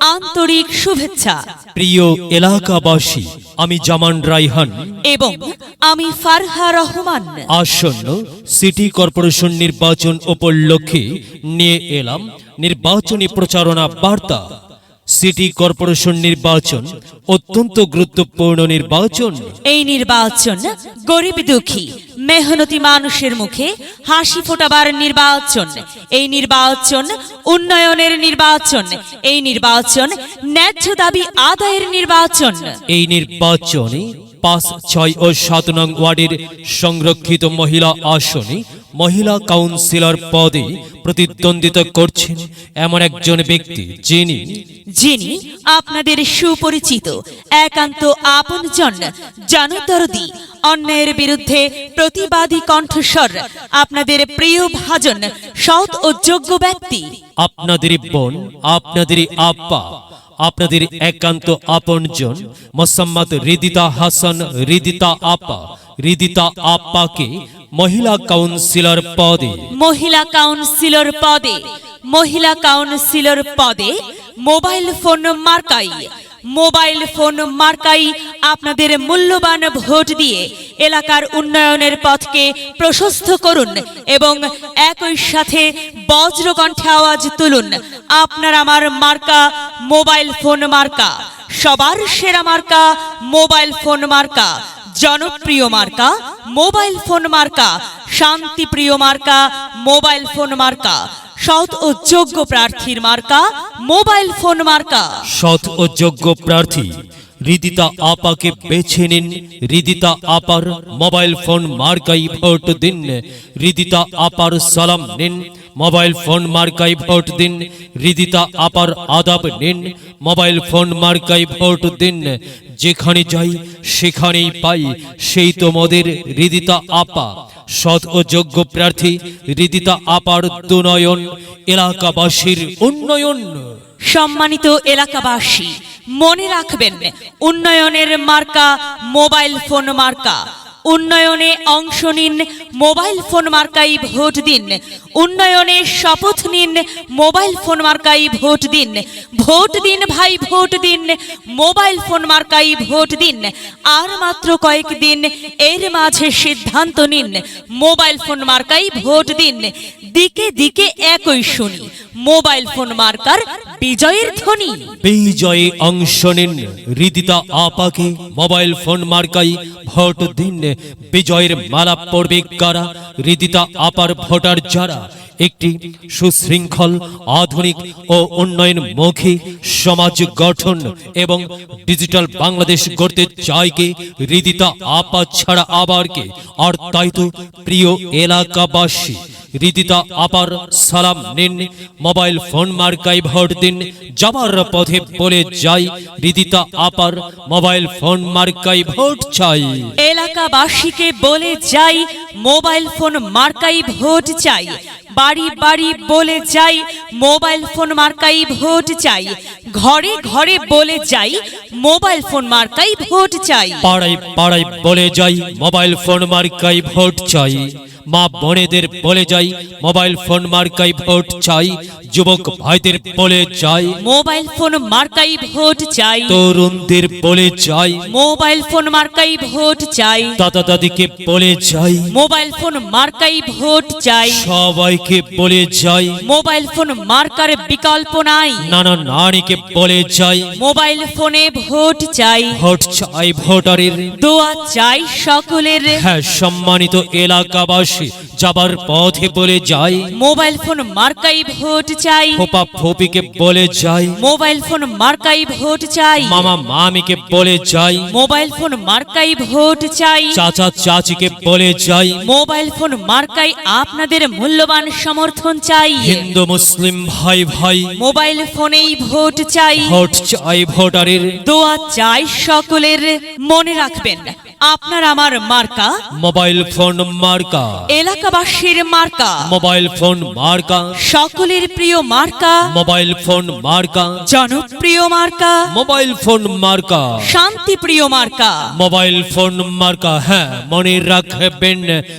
আন্তরিক শুভেচ্ছা। প্রিয় এলাকাবাসী আমি জামান রাইহান এবং আমি ফারহা রহমান। আসন্ন সিটি কর্পোরেশন নির্বাচন উপলক্ষে নিয়ে এলাম নির্বাচনী প্রচারণা বার্তা। সিটি কর্পোরেশন নির্বাচন অত্যন্ত গুরুত্বপূর্ণ নির্বাচন। এই নির্বাচন গরিব দুঃখী মেহনতি মানুষের মুখে হাসি ফোটাবার নির্বাচন। এই নির্বাচন উন্নয়নের নির্বাচন। এই নির্বাচন ন্যায্য দাবি আদায়ের নির্বাচন। এই নির্বাচনে পাঁচ ছয় ও সাত নং ওয়ার্ডের সংরক্ষিত মহিলা আসনে মহিলা কাউন্সিলর পদে প্রতিদ্বন্দ্বিতা করছেন এমন একজন ব্যক্তি যিনি যিনি আপনাদের সুপরিচিত একান্ত আপনজন জনদরদি অন্যায়ের বিরুদ্ধে প্রতিবাদী কণ্ঠস্বর আপনাদের প্রিয় ভাজন সৎ ও যোগ্য ব্যক্তি। আপনাদের বোন আপনাদের আব্বা আপনাদের একান্ত আপনজন মোসাম্মদ রিদিতা হাসান রিদিতা আপা রিদিতা আপ্পাকে মহিলা কাউন্সিলর পদে। মহিলা কাউন্সিলর পদে মহিলা কাউন্সিলর পদে মোবাইল ফোন মার্কাই মোবাইল ফোন মার্কাই আপনাদের মূল্যবান ভোট দিয়ে এলাকার উন্নয়নের পথকে প্রশস্ত করুন এবং একই সাথে বজ্রকণ্ঠে আওয়াজ তুলুন। আপনার আমার মার্কা মোবাইল ফোন মার্কা, সবার সেরা মার্কা মোবাইল ফোন মার্কা, জনপ্রিয় মার্কা মোবাইল ফোন মার্কা, শান্তিপ্রিয় মার্কা মোবাইল ফোন মার্কা। সৎ ও যোগ্য প্রার্থীর মার্কা, মোবাইল ফোন মার্কা। সৎ ও যোগ্য প্রার্থী, রিদিতা আপাকে বেছে নিন। রিদিতা আপার মোবাইল ফোন মার্কাই ভোট দিন। রিদিতা আপার সালাম নিন। মোবাইল ফোন মার্কাই ভোট দিন। রিদিতা আপার আদাব নিন। মোবাইল ফোন মার্কাই ভোট দিন। যেখানে যাই, সেখানেই পাই। সেই তোমাদের হৃদিতা আপা। সৎ ও যোগ্য প্রার্থী হৃদিতা আপার দুনয়ন, এলাকাবাসীর উন্নয়ন। সম্মানিত এলাকাবাসী, মনে রাখবেন, উন্নয়নের মার্কা মোবাইল ফোন মার্কা। উন্নয়নে অংশ নিন, মোবাইল ফোন মার্কাই ভোট দিন। উন্নয়নে শপথ নিন, মোবাইল ফোন মার্কাই ভোট দিন। ভোট দিন ভাই, ভোট দিন, মোবাইল ফোন মার্কাই ভোট দিন। আর মাত্র কয়েক দিন, এর মাঝে সিদ্ধান্ত নিন, মোবাইল ফোন মার্কাই ভোট দিন। দিকে দিকে একই শুনি, মোবাইল ফোন মার্কার বিজয়ের ধ্বনি। বিজয়ে অংশ নিন। হৃদিতা আপাকে মোবাইল ফোন মার্কাই ভোট দিন। বিজয়ের মালা পড়বে কারা? হৃদিতা আপার ভোটার যারা? একটি সুশৃঙ্খল, আধুনিক ও উন্নয়ন উন্নয়নমুখী সমাজ গঠন এবং ডিজিটাল বাংলাদেশ গড়তে চায় কে? হৃদিতা আপা ছাড়া আবার কে? আর তাই তো প্রিয় এলাকাবাসী। হৃদিতা আপার সালাম নিন। মোবাইল ফোন মার্কাই ভোট দিন। যাবার পথে বলে যাই। হৃদিতা আপার মোবাইল ফোন মার্কাই ভোট চাই। এলাকাবাসীকে বলে যাই মোবাইল ফোন মার্কাই ভোট চাই। বাড়ি বাড়ি বলে যাই মোবাইল ফোন মার্কাই ভোট চাই। ঘরে ঘরে বলে যাই মোবাইল ফোন মার্কাই ভোট চাই। পাড়ায় পাড়ায় বলে যাই মোবাইল ফোন মার্কাই ভোট চাই। মা বোনেদের বলে যাই মোবাইল ফোন মার্কাই ভোট চাই যুবক ভাইদের বলে যাই। মোবাইল ফোন মার্কাই ভোট চাই। তরুণদের বলে যাই। মোবাইল ফোন মার্কাই ভোট চাই। দাদা দাদিকে বলে যাই। মোবাইল ফোন মার্কাই ভোট চাই। সবাইকে বলে যাই। মোবাইল ফোন মার্কার বিকল্প নাই। নানা নারীকে বলে যাই। মোবাইল ফোনে ভোট চাই। ভোট চাই ভোটারের। দোয়া চাই সকলের। হ্যাঁ সম্মানিত এলাকাবাসী। যাবার পথে বলে যাই। মোবাইল ফোন মার্কাই ভোট চাই। ফোপা ফোপিকে বলে যাই। মোবাইল ফোন মার্কাই ভোট চাই। মামা মামিকে বলে যাই। মোবাইল ফোন মার্কাই ভোট চাই। চাচা চাচিকে বলে যাই। মোবাইল ফোন মার্কাই আপনাদের মূল্যবান সমর্থন চাই। হিন্দু মুসলিম ভাই ভাই। মোবাইল ফোনেই ভোট চাই। ভোট চাই ভোটারের। দোয়া চাই সকলের। মনে রাখবেন আপনার আমার মার্কা? মোবাইল ফোন মার্কা। এলাকাবাসীর মার্কা। মোবাইল ফোন মার্কা। সকলের প্রিয় মার্কা। মোবাইল ফোন মার্কা। জনপ্রিয় মার্কা। মোবাইল ফোন মার্কা। শান্তিপ্রিয় মার্কা। মোবাইল ফোন মার্কা হ্যাঁ মনে রাখবেন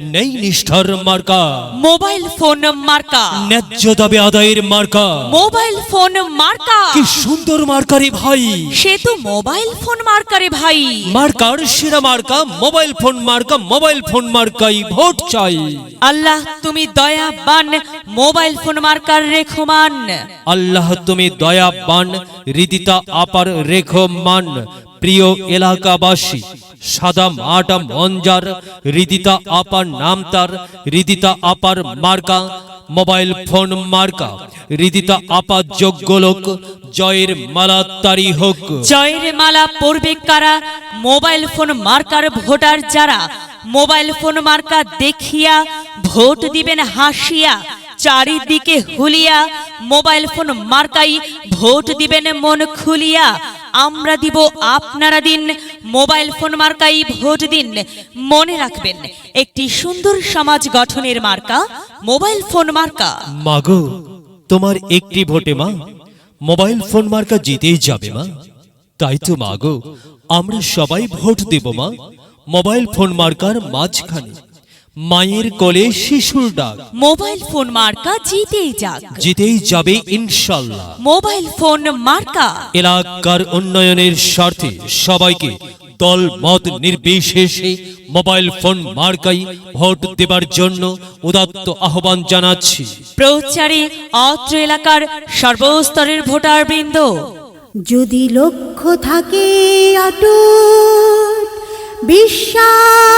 নেই নিষ্ঠার মার্কা। মোবাইল ফোন মার্কা। ন্যায্য দাবি আদায়ের মার্কা। মোবাইল ফোন মার্কা। কি সুন্দর মার্কারি ভাই। সে তো মোবাইল ফোন মার্কারে ভাই। মার্কার সেরা মার্কা। মোবাইল ফোন মার্কা মোবাইল ফোন মার্কাই ভোট চাই। আল্লাহ তুমি দয়াবান মোবাইল ফোন মার্কার রেখমান। আল্লাহ তুমি দয়াবান হৃদিতা আপার রেখো মান প্রিয় এলাকাবাসী সাদা মাটা মঞ্জার হৃদিতা আপার নাম তার হৃদিতা আপার মার্কা মোবাইল ফোন মার্কা, হৃদিতা আপা যোগ্য লোক, জয়ের মালা তারি হোক। জয়ের মালা পড়বে কারা? মোবাইল ফোন মার্কার ভোটার যারা? মোবাইল ফোন মার্কা দেখিয়া ভোট দিবেন হাসিয়া, চারিদিকে হুলিয়া, মোবাইল ফোন মার্কাই ভোট দিবেন মন খুলিয়া। আমরা দিব আপনারা দিন, মোবাইল ফোন মার্কাই ভোট দিন। মনে রাখবেন, একটি সুন্দর সমাজ গঠনের মার্কা, মোবাইল ফোন মার্কা। মাগো, তোমার একটি ভোটে মা, মোবাইল ফোন মার্কা জিতেই যাবে মা। তাই তো মাগো, আমরা সবাই ভোট দেব মা, মোবাইল ফোন মার্কার মাঝখানে। মায়ের কোলে শিশুর ডাক। মোবাইল ফোন মার্কা জিতেই যাক। জিতেই যাবে ইনশাল্লাহ। মোবাইল ফোন মার্কা। এলাকার উন্নয়নের স্বার্থে সবাইকে দল মত নির্বিশেষে মোবাইল ফোন মার্কাই ভোট দেবার জন্য উদাত্ত আহ্বান জানাচ্ছি। প্রচারে অত্র এলাকার সর্বস্তরের ভোটার বৃন্দ যদি লক্ষ্য থাকে অটুট বিশ্বাস